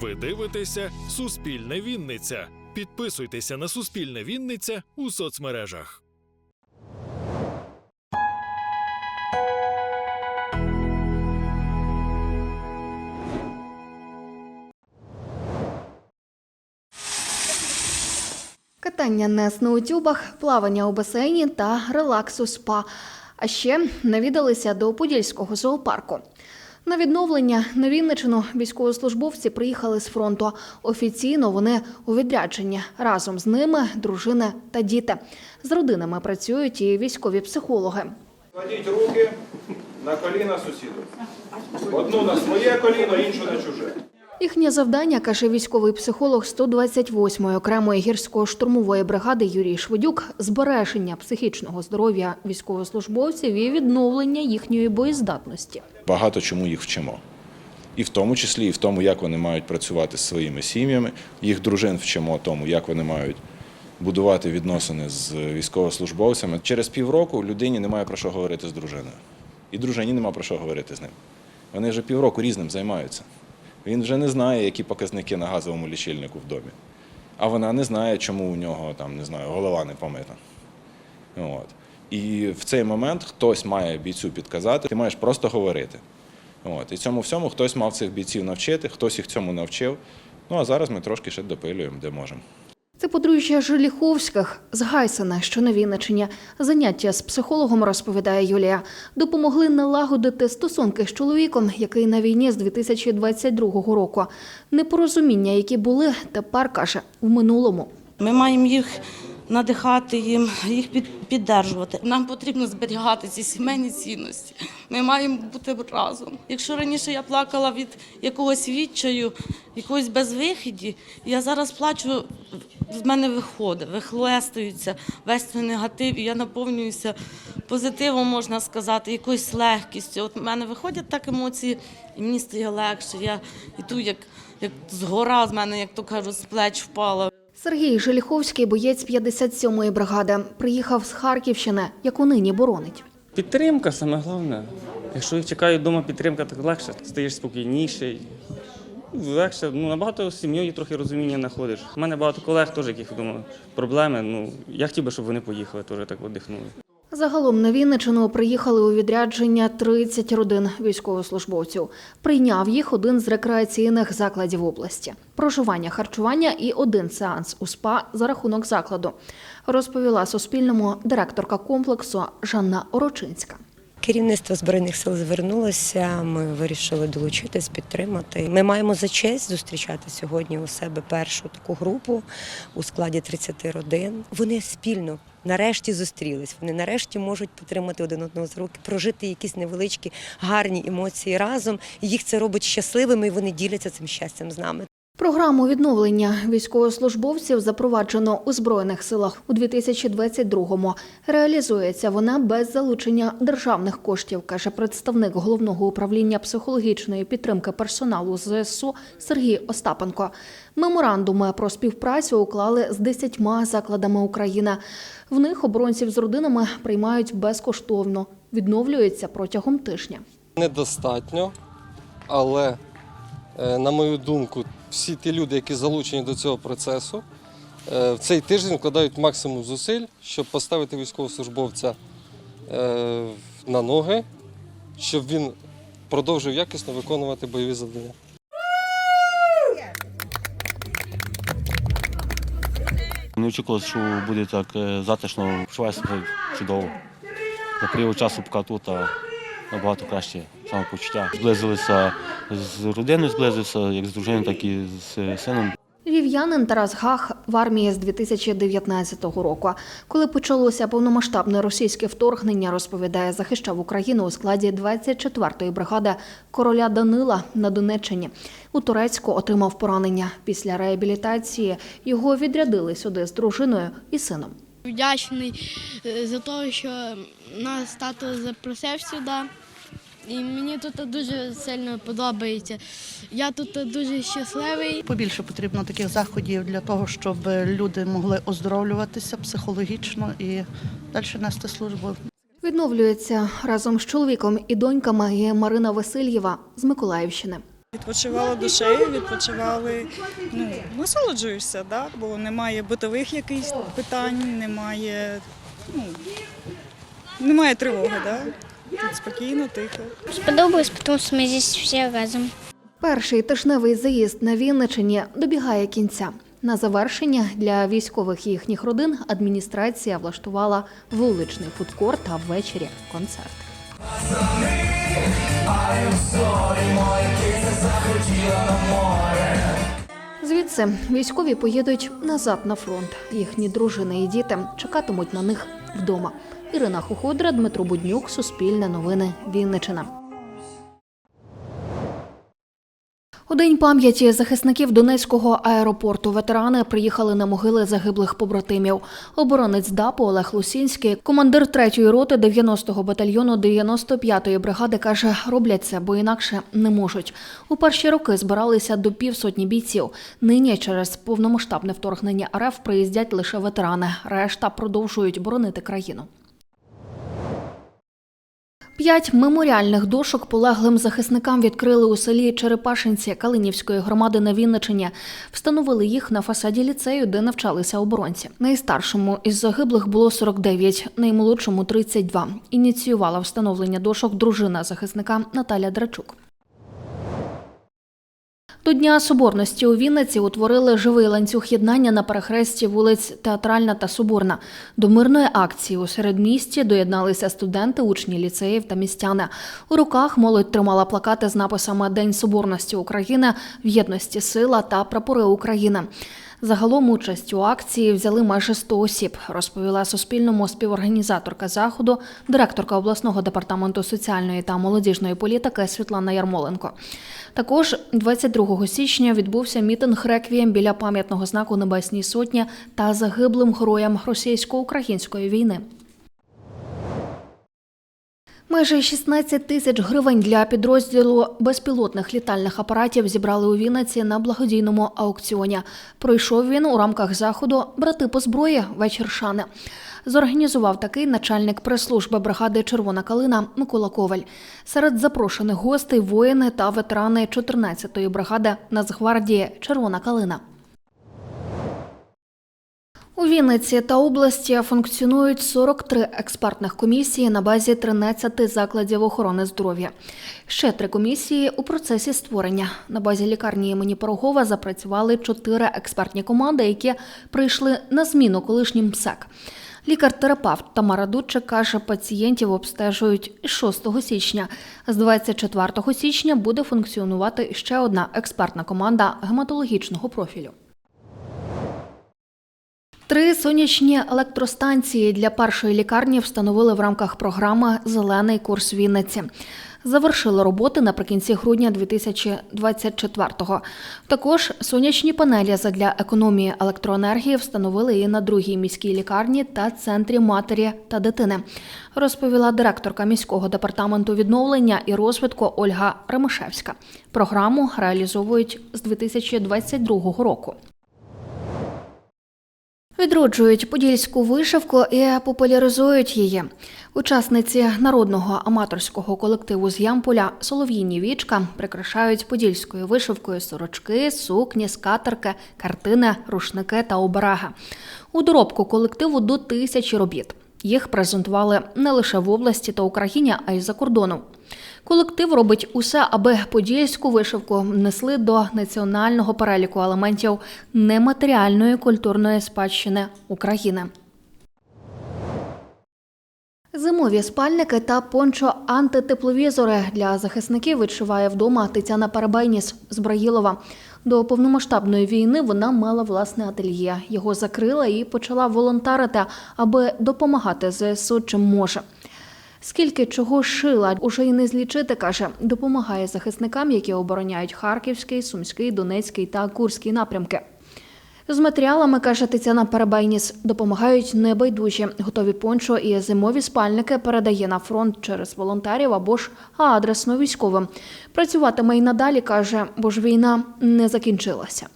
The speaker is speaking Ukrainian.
Ви дивитеся Суспільне Вінниця. Підписуйтеся на Суспільне Вінниця у соцмережах. Катання на сноутюбах, плавання у басейні та релакс у спа. А ще навідалися до Подільського зоопарку. На відновлення на Вінничину військовослужбовці приїхали з фронту. Офіційно вони у відрядженні. Разом з ними дружини та діти. З родинами працюють і військові психологи. Кладіть руки на коліна сусіду. Одну на своє коліно, іншу на чуже. Їхнє завдання, каже військовий психолог 128-ї окремої гірсько-штурмової бригади Юрій Шведюк, збереження психічного здоров'я військовослужбовців і відновлення їхньої боєздатності. багато чому їх вчимо. І в тому числі, і в тому, як вони мають працювати з своїми сім'ями, їх дружин вчимо тому, як вони мають будувати відносини з військовослужбовцями. Через півроку людині немає про що говорити з дружиною. І дружині немає про що говорити з ним. Вони вже півроку різним займаються. Він вже не знає, які показники на газовому лічильнику в домі. А вона не знає, чому у нього там, не знаю, голова не помита. От. І в цей момент хтось має бійцю підказати, ти маєш просто говорити. От. І цьому всьому хтось мав цих бійців навчити, хтось їх цьому навчив. Ну а зараз ми трошки ще допилюємо, де можемо. Це подружжя Жиліховських з Гайсена, що на Вінничині. Заняття з психологом, розповідає Юлія, допомогли налагодити стосунки з чоловіком, який на війні з 2022 року. Непорозуміння, які були, тепер каже в минулому. Ми маємо їх надихати їм, їх під, піддержувати. Нам потрібно зберігати ці сімейні цінності. Ми маємо бути разом. Якщо раніше я плакала від якогось відчаю, якогось безвихіді, я зараз плачу, з мене виходить, вихлестується весь цей негатив, і я наповнююся позитивом, можна сказати, якоюсь легкістю. От в мене виходять так емоції, і мені стає легше. Я йду як, як згора з мене, як то кажуть, з плеч впала. Сергій Жиліховський, боєць 57-ї бригади, приїхав з Харківщини, яку нині боронить. Підтримка саме головне. Якщо їх чекає вдома підтримка, так легше, стаєш спокійніший. Легше, ну набагато з сім'єю трохи розуміння знаходиш. У мене багато колег теж, яких вдома проблеми. Ну я хотів би, щоб вони поїхали, теж так видихнули. Загалом на Вінничину приїхали у відрядження 30 родин військовослужбовців. Прийняв їх один з рекреаційних закладів області. Проживання, харчування і один сеанс у СПА за рахунок закладу, розповіла Суспільному директорка комплексу Жанна Орочинська. Керівництво збройних сил звернулося. Ми вирішили долучитись, підтримати. Ми маємо за честь зустрічати сьогодні у себе першу таку групу у складі 30 родин. Вони спільно нарешті зустрілись. Вони нарешті можуть підтримати один одного з руки, прожити якісь невеличкі гарні емоції разом. Їх це робить щасливими, і вони діляться цим щастям з нами. Програму відновлення військовослужбовців запроваджено у збройних силах у 2022-му. Реалізується вона без залучення державних коштів, каже представник головного управління психологічної підтримки персоналу ЗСУ Сергій Остапенко. Меморандуми про співпрацю уклали з 10 закладами України. В них оборонців з родинами приймають безкоштовно, відновлюються протягом тижня. недостатньо, але, на мою думку, всі ті люди, які залучені до цього процесу, е, в цей тиждень вкладають максимум зусиль, щоб поставити військовослужбовця е, на ноги, щоб він продовжив якісно виконувати бойові завдання. Не очікували, що буде так е, затишно, почуваю чудово. За період часу, поки тут, набагато краще самопочуття. Зблизилися з родиною, зблизився як з дружиною, так і з сином. Львів'янин Тарас Гах в армії з 2019 року. Коли почалося повномасштабне російське вторгнення, розповідає, захищав Україну у складі 24-ї бригади короля Данила на Донеччині. У Турецьку отримав поранення. Після реабілітації його відрядили сюди з дружиною і сином. вдячний е, за те, що нас тато запросив сюди. І мені тут дуже сильно подобається. Я тут дуже щасливий. Побільше потрібно таких заходів для того, щоб люди могли оздоровлюватися психологічно і далі нести службу. Відновлюється разом з чоловіком і доньками і Марина Васильєва з Миколаївщини. Відпочивали душею, відпочивали, ну, насолоджуєшся, да? бо немає битових якихось питань, немає, ну, немає тривоги, да? Тут спокійно, тихо. Сподобалось, тому що ми здесь всі разом. Перший тижневий заїзд на Вінничині добігає кінця. На завершення для військових і їхніх родин адміністрація влаштувала вуличний фудкорт а ввечері концерт. Звідси військові поїдуть назад на фронт. Їхні дружини і діти чекатимуть на них вдома. Ірина Хуходра, Дмитро Буднюк, Суспільне новини, Вінничина. У день пам'яті захисників Донецького аеропорту ветерани приїхали на могили загиблих побратимів. Оборонець ДАПу Олег Лусінський, командир 3-ї роти 90-го батальйону 95-ї бригади, каже, роблять це, бо інакше не можуть. У перші роки збиралися до півсотні бійців. Нині через повномасштабне вторгнення РФ приїздять лише ветерани. Решта продовжують боронити країну. П'ять меморіальних дошок полеглим захисникам відкрили у селі Черепашинці Калинівської громади на Вінничині. Встановили їх на фасаді ліцею, де навчалися оборонці. Найстаршому із загиблих було 49, наймолодшому 32. Ініціювала встановлення дошок дружина захисника Наталя Драчук. До Дня Соборності у Вінниці утворили живий ланцюг єднання на перехресті вулиць Театральна та Соборна. До мирної акції у середмісті доєдналися студенти, учні ліцеїв та містяни. У руках молодь тримала плакати з написами День Соборності України, в єдності сила та прапори України. Загалом участь у акції взяли майже 100 осіб, розповіла Суспільному співорганізаторка заходу, директорка обласного департаменту соціальної та молодіжної політики Світлана Ярмоленко. Також 22 січня відбувся мітинг реквієм біля пам'ятного знаку Небесній Сотні та загиблим героям російсько-української війни. Майже 16 тисяч гривень для підрозділу безпілотних літальних апаратів зібрали у Вінниці на благодійному аукціоні. Пройшов він у рамках заходу Брати по зброї вечір шани. Зорганізував такий начальник прес-служби бригади Червона калина Микола Коваль. Серед запрошених гостей воїни та ветерани 14-ї бригади Нацгвардії Червона калина. У Вінниці та області функціонують 43 експертних комісії на базі 13 закладів охорони здоров'я. Ще три комісії у процесі створення. На базі лікарні імені Порогова запрацювали чотири експертні команди, які прийшли на зміну колишнім МСЕК. Лікар-терапевт Тамара Дудчик каже, пацієнтів обстежують з 6 січня. З 24 січня буде функціонувати ще одна експертна команда гематологічного профілю. Три сонячні електростанції для першої лікарні встановили в рамках програми Зелений курс Вінниці. Завершили роботи наприкінці грудня 2024-го. Також сонячні панелі задля економії електроенергії встановили і на другій міській лікарні та центрі матері та дитини, розповіла директорка міського департаменту відновлення і розвитку Ольга Ремишевська. Програму реалізовують з 2022 року. Відроджують подільську вишивку і популяризують її. Учасниці народного аматорського колективу з Ямполя Солов'їні вічка прикрашають подільською вишивкою сорочки, сукні, скатерки, картини, рушники та обереги. У доробку колективу до тисячі робіт. Їх презентували не лише в області та Україні, а й за кордоном. Колектив робить усе, аби подільську вишивку внесли до національного переліку елементів нематеріальної культурної спадщини України. Зимові спальники та пончо-антитепловізори для захисників відшиває вдома Тетяна Перебейніс з Браїлова. До повномасштабної війни вона мала власне ательє. Його закрила і почала волонтерити, аби допомагати ЗСУ чим може. Скільки чого шила, уже й не злічити, каже, допомагає захисникам, які обороняють Харківський, Сумський, Донецький та Курський напрямки. З матеріалами, каже Тетяна Перебайніс, допомагають небайдужі. Готові пончо і зимові спальники передає на фронт через волонтерів або ж адресно військовим. Працюватиме й надалі, каже, бо ж війна не закінчилася.